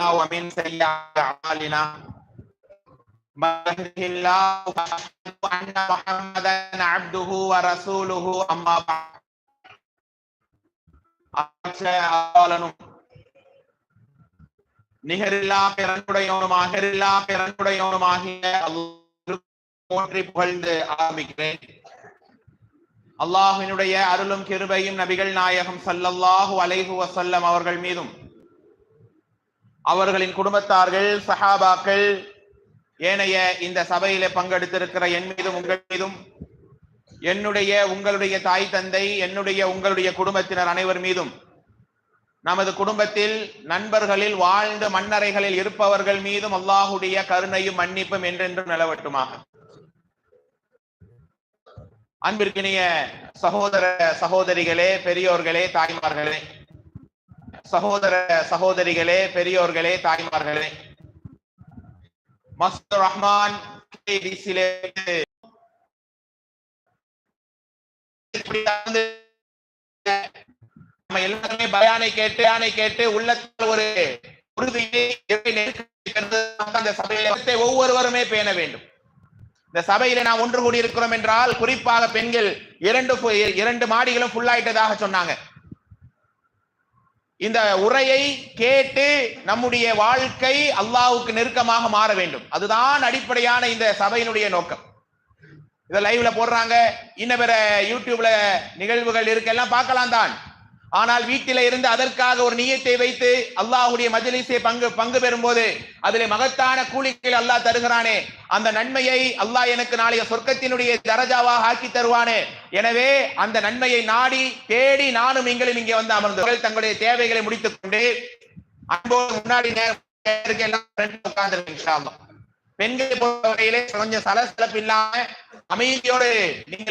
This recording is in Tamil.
ومن سيئات أعمالنا من يهده الله فأشهد أن محمدا عبده ورسوله أما بعد ஆளனும் நிகரில்லா பிறனுடையவனும் அகரில்லா பிறனுடையவனுமாகிய அல்லாஹ் போற்றி புகழ்ந்து ஆரம்பிக்கிறேன் அல்லாஹினுடைய அருளும் கிருபையும் நபிகள் நாயகம் ஸல்லல்லாஹு அலைஹி வஸல்லம் அவர்கள் மீதும் அவர்களின் குடும்பத்தார்கள் சஹாபாக்கள் ஏனைய இந்த சபையில பங்கெடுத்திருக்கிற என் மீதும் உங்கள் மீதும் என்னுடைய உங்களுடைய தாய் தந்தை என்னுடைய உங்களுடைய குடும்பத்தினர் அனைவர் மீதும் நமது குடும்பத்தில் நண்பர்களில் வாழ்ந்த மண்ணறைகளில் இருப்பவர்கள் மீதும் அல்லாஹுடைய கருணையும் மன்னிப்பும் என்றென்றும் நிலவட்டுமாக. அன்பிற்கினிய சகோதர சகோதரிகளே பெரியோர்களே தாய்மார்களே சகோதர சகோதரிகளே பெரியோர்களே தாய்மார்களே. மஸ்து ரஹ்மான் நம்ம எல்லாருமே பயானை கேட்டு ஆணை கேட்டு உள்ளத்தில் ஒரு உறுதியை அந்த சபையில ஒவ்வொருவருமே பேண வேண்டும். இந்த சபையில நாம் ஒன்று கூடி இருக்கிறோம் என்றால் குறிப்பாக பெண்கள் இரண்டு இரண்டு மாடிகளும் ஃபுல்லாயிட்டதாக சொன்னாங்க. இந்த உரையை கேட்டு நம்முடைய வாழ்க்கை அல்லாவுக்கு நெருக்கமாக மாற வேண்டும். அதுதான் அடிப்படையான இந்த சபையினுடைய நோக்கம். இதை லைவ்ல போடுறாங்க. இன்ன பிற யூடியூப்ல நிகழ்வுகள் இருக்கெல்லாம் பார்க்கலாம் தான். ஆனால் வீட்டில இருந்து அதற்காக ஒரு நீயத்தை வைத்து அல்லாஹுடைய மஜ்லிஸை பங்கு பங்கு பெறும் போது அதிலே மகத்தான கூலிகள் அல்லாஹ் தருகிறானே. அந்த நன்மையை அல்லாஹ் எனக்கு நாளைய சொர்க்கத்தினுடைய தரஜாவாக ஆக்கி தருவானே. எனவே அந்த நன்மையை நாடி தேடி நானும் நீங்களும் இங்கே வந்து அமர்ந்தவர்கள் தங்களுடைய தேவைகளை முடித்துக் கொண்டு அன்போடு முன்னாடி நேரம் உட்கார்ந்து பெண்களை பொறுத்தவரையிலே கொஞ்சம் சலசலப்பு இல்லாம அமைதியோடு நீங்கள்